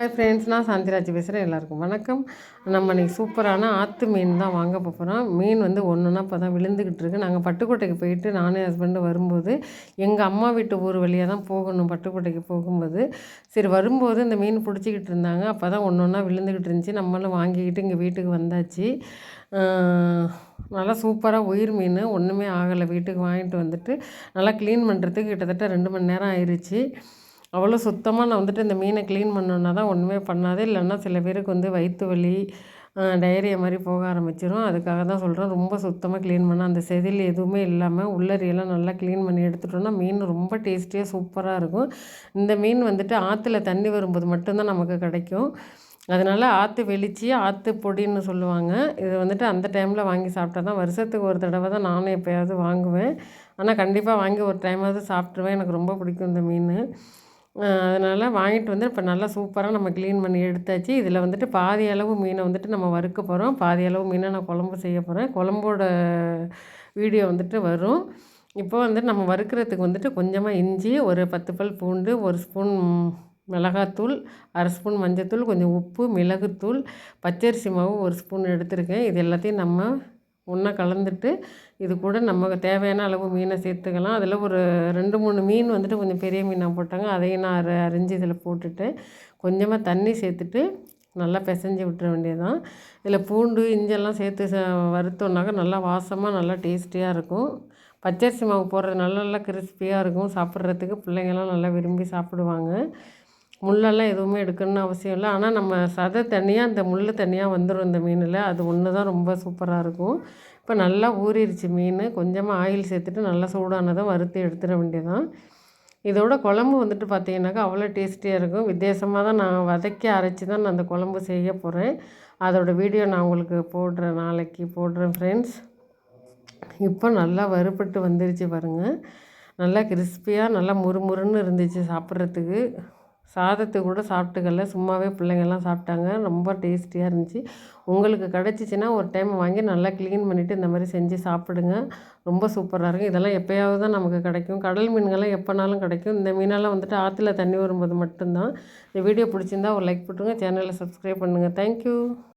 Hi friends நான் சாந்திராஜ் பேசுகிறேன் எல்லாருக்கும் வணக்கம். நம்ம இன்றைக்கி சூப்பரான ஆற்று மீன் தான் வாங்க போகிறோம் மீன் வந்து ஒன்று ஒன்றா இப்போ தான் விழுந்துக்கிட்டு இருக்கு. நாங்கள் பட்டுக்கோட்டைக்கு போயிட்டு நானே ஹஸ்பண்டு வரும்போது எங்கள் அம்மா வீட்டு ஊர் வழியாக தான் போகணும் பட்டுக்கோட்டைக்கு போகும்போது. சரி வரும்போது இந்த மீன் பிடிச்சிக்கிட்டு இருந்தாங்க. அப்போ தான் ஒன்று ஒன்றா விழுந்துக்கிட்டு இருந்துச்சு. நம்மளும் வாங்கிக்கிட்டு இங்கே வீட்டுக்கு வந்தாச்சு. நல்லா சூப்பராக உயிர் மீன். ஒன்றுமே ஆகலை. வீட்டுக்கு வாங்கிட்டு வந்துட்டு நல்லா க்ளீன் பண்ணுறதுக்கு கிட்டத்தட்ட ரெண்டு மணி நேரம் ஆயிடுச்சு அவ்வளோ சுத்தமாக நான் வந்துட்டு இந்த மீனை க்ளீன் பண்ணோன்னா தான் ஒன்றுமே பண்ணாது. இல்லைன்னா சில பேருக்கு வந்து வயிற்று வலி டைரியா மாதிரி போக ஆரம்பிச்சிடும் அதுக்காக தான் சொல்கிறேன் ரொம்ப சுத்தமாக க்ளீன் பண்ண அந்த செதில் எதுவுமே இல்லாமல் உள்ளரியெல்லாம் நல்லா க்ளீன் பண்ணி எடுத்துட்டோம்னா மீன் ரொம்ப டேஸ்டியாக சூப்பராக இருக்கும். இந்த மீன் வந்துட்டு ஆற்றுல தண்ணி வரும்போது மட்டும்தான் நமக்கு கிடைக்கும். அதனால் ஆற்று வெளிச்சி ஆற்று பொடின்னு சொல்லுவாங்க. இது வந்துட்டு அந்த டைமில் வாங்கி சாப்பிட்டா தான் வருஷத்துக்கு ஒரு தடவை தான் நானும் எப்போயாவது வாங்குவேன். ஆனால் கண்டிப்பாக வாங்கி ஒரு டைமாவது சாப்பிட்ருவேன் எனக்கு ரொம்ப பிடிக்கும் இந்த மீன். அதனால் வாங்கிட்டு வந்து இப்போ நல்லா சூப்பராக நம்ம க்ளீன் பண்ணி எடுத்தாச்சு. இதில் வந்துட்டு பாதி அளவு மீனை வந்துட்டு நம்ம வறுக்க போகிறோம் பாதி அளவு மீனை நான் குழம்பு செய்ய போகிறேன் குழம்போட வீடியோ வந்துட்டு வரும். இப்போ வந்துட்டு நம்ம வறுக்கிறதுக்கு வந்துட்டு கொஞ்சமாக இஞ்சி ஒரு பத்து பல் பூண்டு ஒரு ஸ்பூன் மிளகாத்தூள் அரை ஸ்பூன் மஞ்சத்தூள் கொஞ்சம் உப்பு மிளகுத்தூள் பச்சரிசி மாவு ஒரு ஸ்பூன் எடுத்திருக்கேன். இது எல்லாத்தையும் நம்ம ஒன்றா கலந்துட்டு இது கூட நமக்கு தேவையான அளவு மீனை சேர்த்துக்கலாம். அதில் ஒரு ரெண்டு மூணு மீன் வந்துட்டு கொஞ்சம் பெரிய மீனாக போட்டாங்க. அதையும் நான் அரை அரிஞ்சு இதில் போட்டுட்டு கொஞ்சமாக தண்ணி சேர்த்துட்டு நல்லா பிசைஞ்சு விட்டுற வேண்டியதுதான். இதில் பூண்டு இஞ்செல்லாம் சேர்த்து ச வறுத்தோன்னாக்கா நல்லா வாசமாக நல்லா டேஸ்டியாக இருக்கும். பச்சரிசி மாவு போடுறது நல்லா நல்லா கிறிஸ்பியாக இருக்கும். சாப்பிட்றதுக்கு பிள்ளைங்கள்லாம் நல்லா விரும்பி சாப்பிடுவாங்க. முள்ளெல்லாம் எதுவுமே எடுக்கணும்னு அவசியம் இல்லை. ஆனால் நம்ம சதை தனியாக அந்த முள் தனியாக வந்துடும் இந்த மீனில். அது ஒன்று தான் ரொம்ப சூப்பராக இருக்கும். இப்போ நல்லா ஊறிடுச்சு மீன். கொஞ்சமாக ஆயில் சேர்த்துட்டு நல்லா சூடானதை வறுத்து எடுத்துட வேண்டியதான் இதோட குழம்பு வந்துட்டு பார்த்தீங்கன்னாக்கா அவ்வளோ டேஸ்டியாக இருக்கும். வித்தியாசமாக தான் நான் வதக்கி அரைச்சி தான் நான் அந்த குழம்பு செய்ய போகிறேன் அதோடய வீடியோ நான் உங்களுக்கு போடுறேன் நாளைக்கு. போடுறேன் ஃப்ரெண்ட்ஸ் இப்போ நல்லா வறுபட்டு வந்துருச்சு பாருங்கள் நல்லா கிறிஸ்பியாக நல்லா முறுமுறுன்னு இருந்துச்சு சாப்பிட்றதுக்கு. சாதத்தை கூட சாப்பிட்டுக்கல. சும்மாவே பிள்ளைங்கள்லாம் சாப்பிட்டாங்க. ரொம்ப டேஸ்டியாக இருந்துச்சு. உங்களுக்கு கிடச்சிச்சின்னா ஒரு டைம் வாங்கி நல்லா க்ளீன் பண்ணிவிட்டு இந்த மாதிரி செஞ்சு சாப்பிடுங்க. ரொம்ப சூப்பராக இருக்கும். இதெல்லாம் எப்போயாவது தான் நமக்கு கிடைக்கும். கடல் மீன்கள்லாம் எப்போனாலும் கிடைக்கும். இந்த மீனெல்லாம் வந்துட்டு ஆற்றுல தண்ணி வரும்போது மட்டும்தான். இந்த வீடியோ பிடிச்சிருந்தா ஒரு லைக் போட்டுருங்க. சேனலை சப்ஸ்கிரைப் பண்ணுங்கள் தேங்க்யூ